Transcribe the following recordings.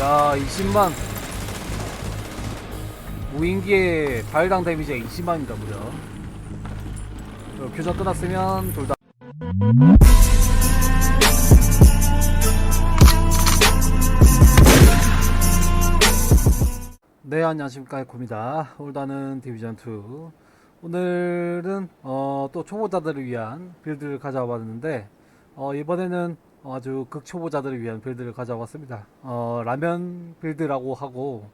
야 20만 무인기의 발당 데미지가 20만입니다 무려 그리고 교전 끝났으면 둘다. 네 안녕하십니까. 에코입니다. 오늘다는 디비전2 오늘은 어, 또 초보자들을 위한 빌드를 가져와 봤는데 어, 이번에는 아주 극초보자들을 위한 빌드를 가져와 봤습니다. 어, 라면 빌드라고 하고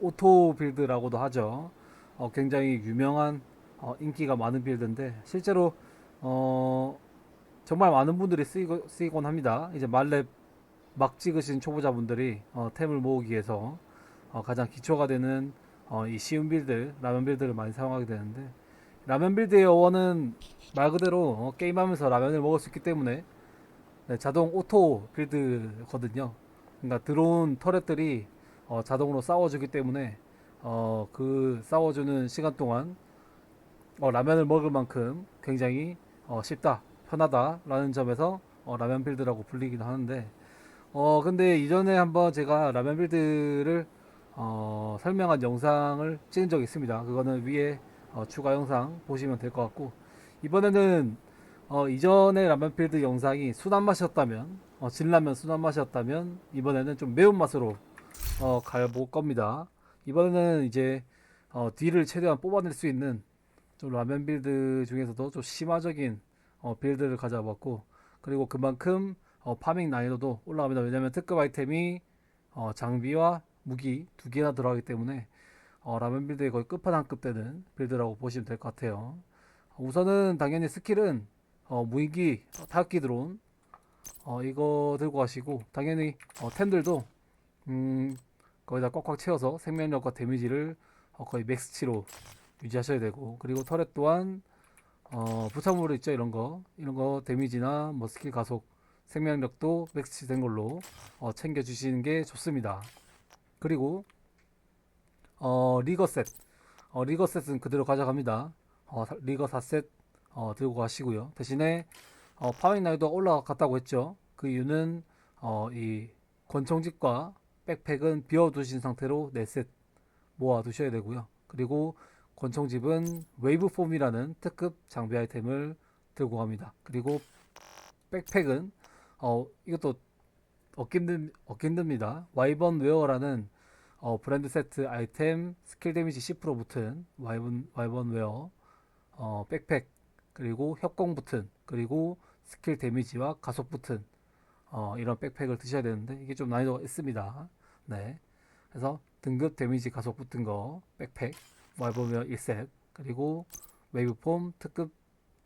오토 빌드라고도 하죠. 어, 굉장히 유명한 어, 인기가 많은 빌드인데 실제로 어, 정말 많은 분들이 쓰이고, 쓰이곤 합니다. 이제 말렙 막 찍으신 초보자분들이 어, 템을 모으기 위해서 어, 가장 기초가 되는 어, 이 쉬운 빌드, 라면 빌드를 많이 사용하게 되는데 라면 빌드의 어원은 말 그대로 어, 게임하면서 라면을 먹을 수 있기 때문에 네, 자동 오토 빌드거든요. 그러니까 들어온 터렛들이 어, 자동으로 싸워주기 때문에 어, 그 싸워주는 시간 동안 어, 라면을 먹을 만큼 굉장히 어, 쉽다, 편하다라는 점에서 어, 라면 빌드라고 불리기도 하는데 어 근데 이전에 한번 제가 라면 빌드를 어, 설명한 영상을 찍은 적이 있습니다. 그거는 위에 어, 추가 영상 보시면 될 것 같고 이번에는 어, 이전에 라면 필드 영상이 순한 맛이었다면 어, 진라면 순한 맛이었다면 이번에는 좀 매운 맛으로 어, 가볼 겁니다. 이번에는 이제 어, 뒤를 최대한 뽑아낼 수 있는 좀 라면 빌드 중에서도 좀 심화적인 어, 빌드를 가져와봤고 그리고 그만큼 어, 파밍 난이도도 올라갑니다. 왜냐면 특급 아이템이 어, 장비와 무기 두 개나 들어가기 때문에 어, 라면 빌드의 거의 끝판왕급 되는 빌드라고 보시면 될 것 같아요. 우선은 당연히 스킬은 어, 무인기 어, 타격기 드론 어, 이거 들고 가시고 당연히 어, 템들도 음, 거의 다 꽉꽉 채워서 생명력과 데미지를 어, 거의 맥스치로 유지하셔야 되고 그리고 터렛 또한 어, 부착물 있죠 이런 거 이런 거 데미지나 뭐 스킬 가속 생명력도 맥스치 된 걸로 어, 챙겨 주시는 게 좋습니다. 그리고 어, 리거 셋 어, 리거 셋은 그대로 가져갑니다. 어, 사- 리거 4셋 어, 들고 가시고요. 대신에 어, 파밍 난이도가 올라갔다고 했죠. 그 이유는 어, 이 권총집과 백팩은 비워두신 상태로 4셋 모아 두셔야 되고요. 그리고 권총집은 웨이브 폼이라는 특급 장비 아이템을 들고 갑니다. 그리고 백팩은 어, 이것도 얻기 힘든, 얻기 힘듭니다. 와이번 웨어라는 어, 브랜드 세트 아이템 스킬 데미지 10% 붙은 와이번, 와이번 웨어 어, 백팩 그리고 협공 붙은 그리고 스킬 데미지와 가속 붙은 어, 이런 백팩을 드셔야 되는데 이게 좀 난이도가 있습니다. 네. 그래서 등급 데미지 가속 붙은 거 백팩 웨어 1셋 그리고 웨이브폼 특급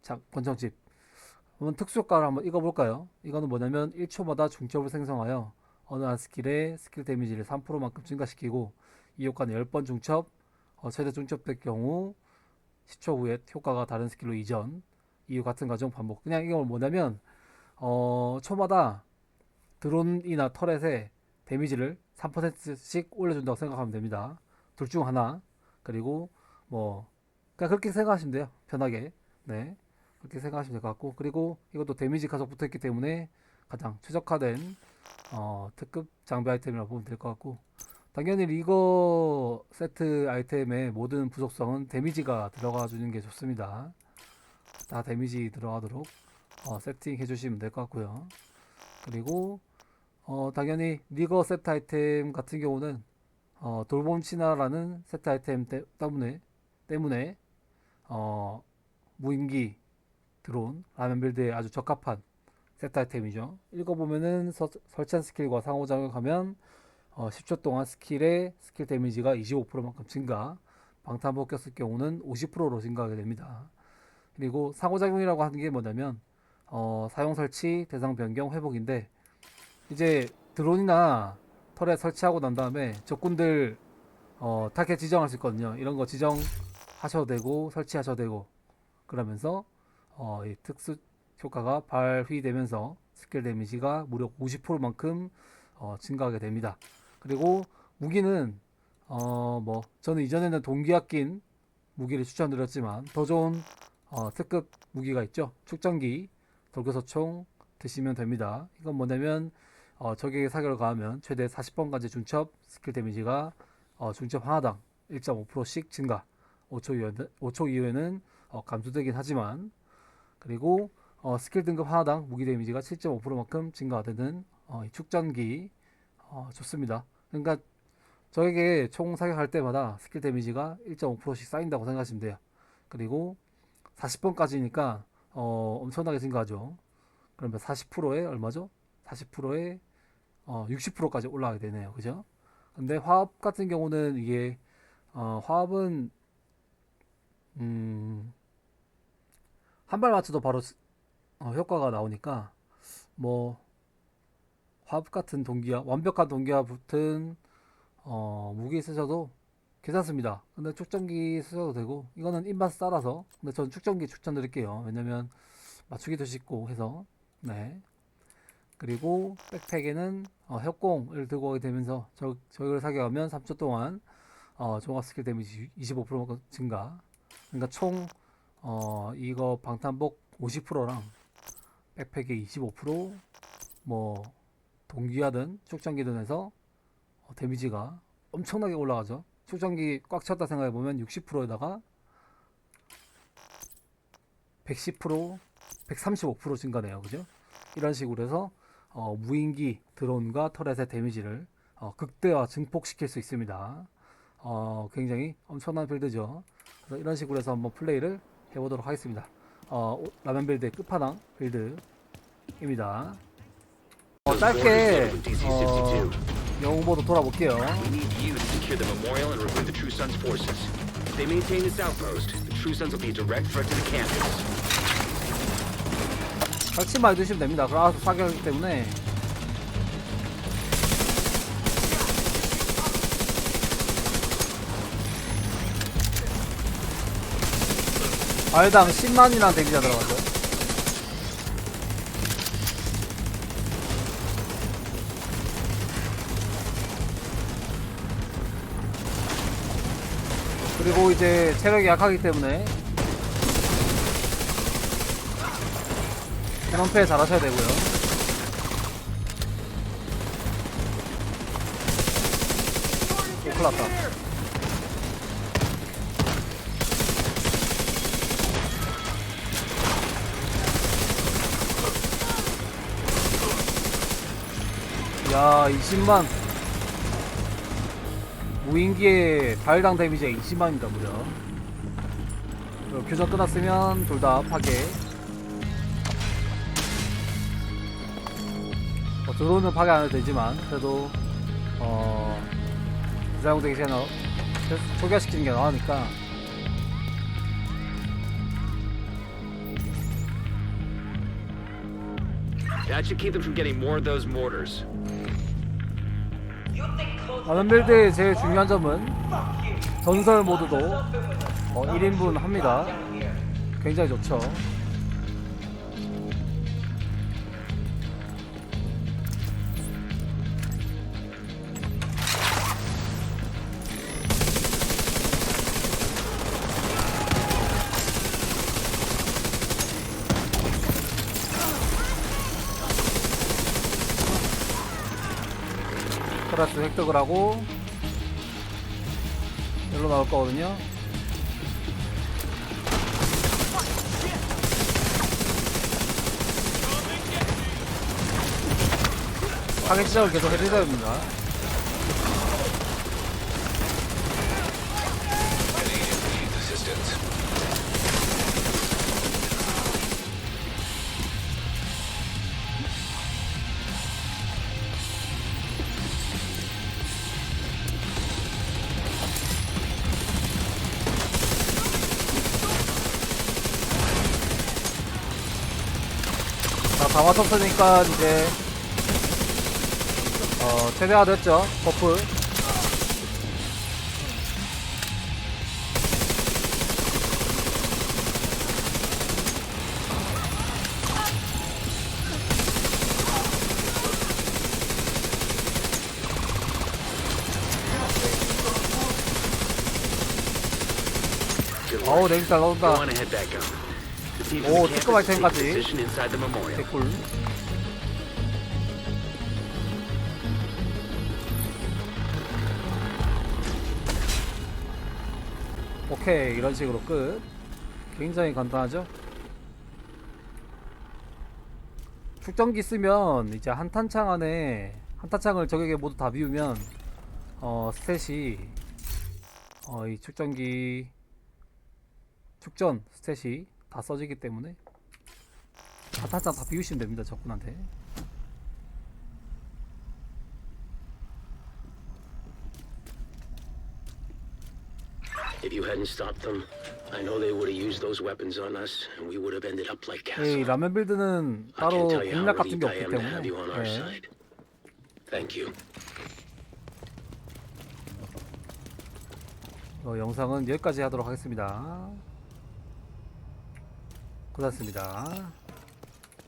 자, 권총집 한번 특수 효과를 한번 읽어볼까요? 이거는 뭐냐면 1초마다 중첩을 생성하여 어느 한 스킬의 스킬 데미지를 3%만큼 증가시키고 이 효과는 10번 중첩, 어, 최대 중첩될 경우 10초 후에 효과가 다른 스킬로 이전 이후 같은 과정 반복. 그냥 이건 뭐냐면 어, 초마다 드론이나 터렛에 데미지를 3%씩 올려준다고 생각하면 됩니다. 둘 중 하나. 그리고 뭐 그냥 그렇게 생각하시면 돼요. 편하게. 네. 그렇게 생각하시면 될 것 같고. 그리고 이것도 데미지 가속 붙어있기 때문에 가장 최적화된 어, 특급 장비 아이템이라고 보면 될 것 같고 당연히 리거 세트 아이템의 모든 부속성은 데미지가 들어가 주는 게 좋습니다 다 데미지 들어가도록 어, 세팅해 주시면 될 것 같고요 그리고 어, 당연히 리거 세트 아이템 같은 경우는 어, 돌봄 친화라는 세트 아이템 때, 때문에 때문에 어, 무인기 드론 라면 빌드에 아주 적합한 세트 아이템이죠. 읽어보면은 서- 설치한 스킬과 상호작용하면 어, 10초 동안 스킬의 스킬 데미지가 25%만큼 증가, 방탄복 꼈을 경우는 50%로 증가하게 됩니다. 그리고 상호작용이라고 하는 게 뭐냐면 어, 사용 설치, 대상 변경, 회복인데 이제 드론이나 털에 설치하고 난 다음에 적군들 어, 타겟 지정할 수 있거든요. 이런 거 지정하셔도 되고 설치하셔도 되고 그러면서 어, 이 특수 효과가 발휘되면서 스킬 데미지가 무려 50%만큼 어, 증가하게 됩니다. 그리고 무기는 어, 뭐 저는 이전에는 동기화 낀 무기를 추천드렸지만 더 좋은 어, 특급 무기가 있죠. 축전기, 돌교서총 드시면 됩니다. 이건 뭐냐면 어, 적에게 사격을 가하면 최대 40번까지 중첩 스킬 데미지가 어, 중첩 하나당 1.5%씩 증가. 5초 이후에는, 5초 이후에는 어, 감소되긴 하지만 그리고 어, 스킬 등급 하나당 무기 데미지가 7.5%만큼 증가되는 어, 이 축전기 어, 좋습니다. 그러니까 적에게 총 사격할 때마다 스킬 데미지가 1.5%씩 쌓인다고 생각하시면 돼요. 그리고 40번까지니까 어, 엄청나게 증가하죠. 그러면 40%에 얼마죠? 40%에 어, 60%까지 올라가게 되네요. 그죠? 근데 화합 같은 경우는 이게 어, 화합은 음, 한 발 맞춰도 바로 스- 어, 효과가 나오니까 뭐 화합 같은 동기화, 완벽한 동기화 붙은 어, 무기 쓰셔도 괜찮습니다. 근데 축전기 쓰셔도 되고 이거는 입맛 따라서 근데 전 축전기 추천드릴게요. 왜냐면 맞추기도 쉽고 해서 네. 그리고 백팩에는 어, 협공을 들고 오게 되면서 저, 저걸 사격하면 3초 동안 어, 종합 스킬 데미지 25% 증가. 그러니까 총 어, 이거 방탄복 50%랑 백팩에 25%뭐 동기화든 축전기든 해서 어, 데미지가 엄청나게 올라가죠. 축전기 꽉 찼다 생각해 보면 60%에다가 110%, 135% 증가네요. 그죠? 이런 식으로 해서 어, 무인기 드론과 터렛의 데미지를 어, 극대화 증폭시킬 수 있습니다. 어, 굉장히 엄청난 빌드죠. 그래서 이런 식으로 해서 한번 플레이를 해보도록 하겠습니다. 어, 오- 라면 빌드의 끝판왕 빌드입니다. 어, 짧게 어, 영웅 모드 돌아볼게요. We need you to secure the memorial and remove the True Sons forces. If they maintain this outpost, the True Sons will be a direct threat to the campus. 설치만 해두시면 됩니다. 그라스 사격이기 때문에 발당 10만이라는 데미지가 들어가죠. 그리고 이제 체력이 약하기 때문에 트럼프에 잘하셔야 되고요. 오, 큰일 났다. 야, 20만. 무인기의 발당 데미지가 20만입니다, 무려. 교전 끝났으면 둘 다 파괴. 어, 드론은 파괴 안 해도 되지만 그래도 어 부사용되기 전에 어, 초기화시키는 게 나으니까 That should keep them from getting more of those mortars. 많은 빌드의 제일 중요한 점은 전설 모드도 어, 1인분 합니다. 굉장히 좋죠 플러스 획득을 하고 여기로 나올 거거든요. 파괴 시작을 계속 해드려야 됩니다. 강화 쳤으니까 이제 어, 최대화 됐죠. 버프. 어우. 냄새 잘 나온다. 오, 특급 아이템까지. 개꿀. 오케이, 이런 식으로 끝. 굉장히 간단하죠? 축전기 쓰면 이제 한탄창 안에 한탄창을 적에게 모두 다 비우면 어 스탯이 어 이 축전기 축전 스탯이 다 써지기 때문에 한 탄창 다 비우시면 됩니다 적군한테 If you hadn't stopped them, I know they would have used those weapons on us, and we would have ended up like 이 Castle. 라면 빌드는 I 따로 can't tell you how 공략 같은 relieved 게 I 없기 am to have you on our 때문에 네. side. Thank you. 어, 영상은 여기까지 하도록 하겠습니다. 고맙습니다.